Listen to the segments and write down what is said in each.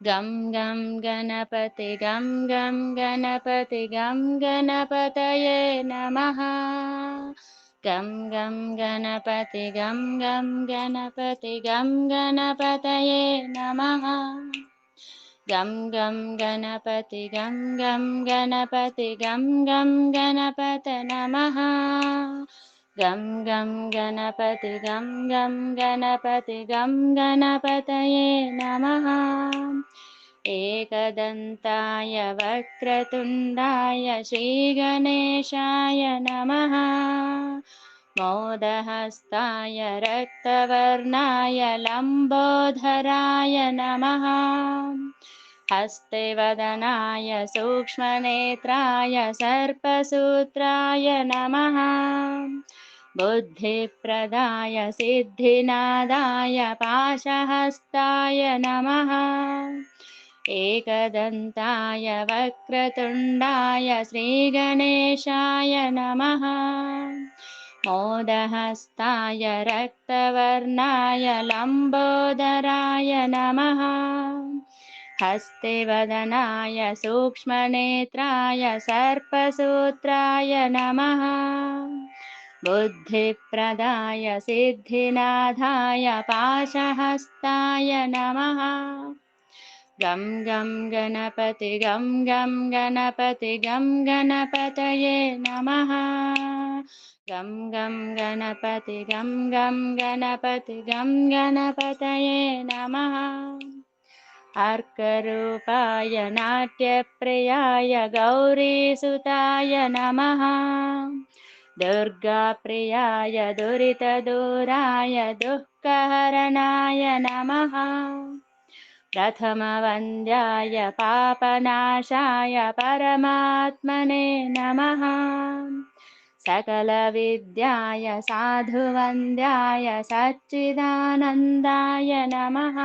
गं गं गणपति गं गं गणपति गं गणपतये नमः गं गं गणपति गं गं गणपति गं गणपतये नमः गं गं गणपति गं गं गणपति गं गं गणपत नमः गं गं गणपति गं गं गणपति गं गणपतये नमः। एकदन्ताय वक्रतुण्डाय श्रीगणेशाय नमः। मोदहस्ताय रक्तवर्णाय लम्बोधराय नमः। हस्ते वदनाय सूक्ष्मनेत्राय सर्पसूत्राय नमः बुद्धिप्रदाय सिद्धिनादाय पाशहस्ताय नमः। एकदन्ताय, वक्रतुण्डाय, श्रीगणेशाय नमः। मोदहस्ताय, रक्तवर्णाय, लम्बोदराय नमः। हस्ते वदनाय सूक्ष्मनेत्राय, सर्पसूत्राय नमः। बुद्धिप्रदाय सिद्धिनाथाय पाशहस्ताय नमः। गं गं गणपति गं गं गणपति गं गणपतये नमः। गं गं गणपति गं गं गणपति गं गणपतये नमः। अर्करूपाय नाट्यप्रियाय गौरीसुताय नमः दुर्गाप्रियाय दुरितदूराय दुःखहरणाय नमः। प्रथमवन्द्याय, पापनाशाय, परमात्मने नमः। सकलविद्याय, साधुवन्द्याय, सच्चिदानन्दाय नमः।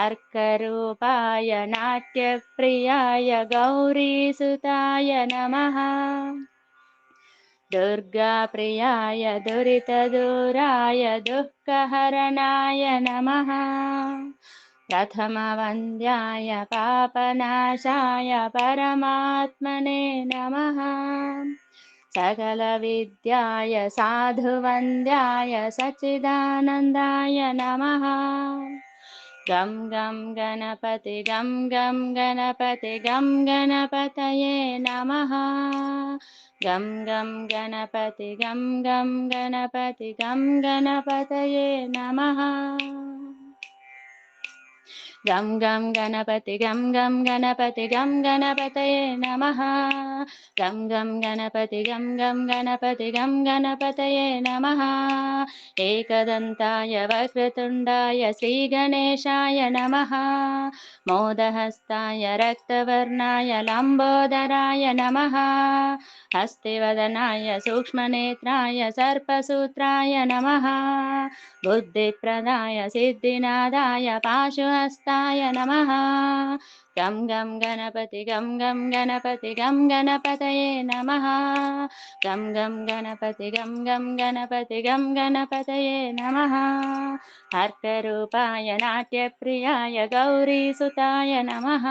अर्करूपाय, नाट्यप्रियाय, गौरीसुताय नमः। दुर्गाप्रियाय दुरितदूराय दुःखहरणाय नमः। प्रथमवन्द्याय, पापनाशाय, परमात्मने नमः। सकलविद्याय, साधुवन्द्याय, सच्चिदानन्दाय नमः। गं गं गणपति, गं गं गणपति, गं गणपतये नमः। गं गं गणपति गं गं गणपति गं गणपतये नमः। गं गं गणपति गं गं गणपति गं गणपतये नमः। गं गं गणपति गं गं गणपति गं गणपतये नमः। एकदन्ताय वक्रतुण्डाय श्रीगणेशाय नमः। मोदहस्ताय रक्तवर्णाय लम्बोदराय नमः हस्तिवदनाय सूक्ष्मनेत्राय सर्पसूत्राय नमः बुद्धिप्रदाय सिद्धिनादाय पाशुहस्ताय नमः गं गं गणपति गं गं गणपति गं गणपतये नमः गं गं गणपति गं गं गणपति गं गणपतये नमः अर्करूपाय नाट्यप्रियाय गौरीसुताय नमः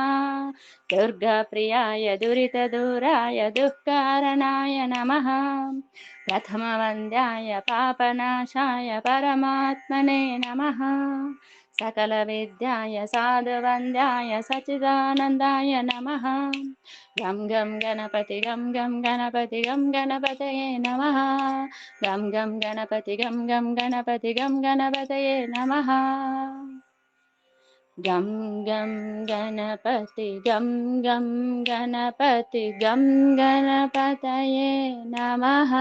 दुर्गाप्रियाय दुरितदूराय दुःखहरणाय नमः प्रथमवन्द्याय पापनाशाय परमात्मने नमः सकलविद्याय साधुवन्द्याय सच्चिदानन्दाय नमः। गं गं गणपति, गं गं गणपति, गं गणपतये नमः। गं गं गणपति, गं गं गणपति, गं गणपतये नमः। गं गं गणपति, गं गं गणपति, गं गणपतये नमः।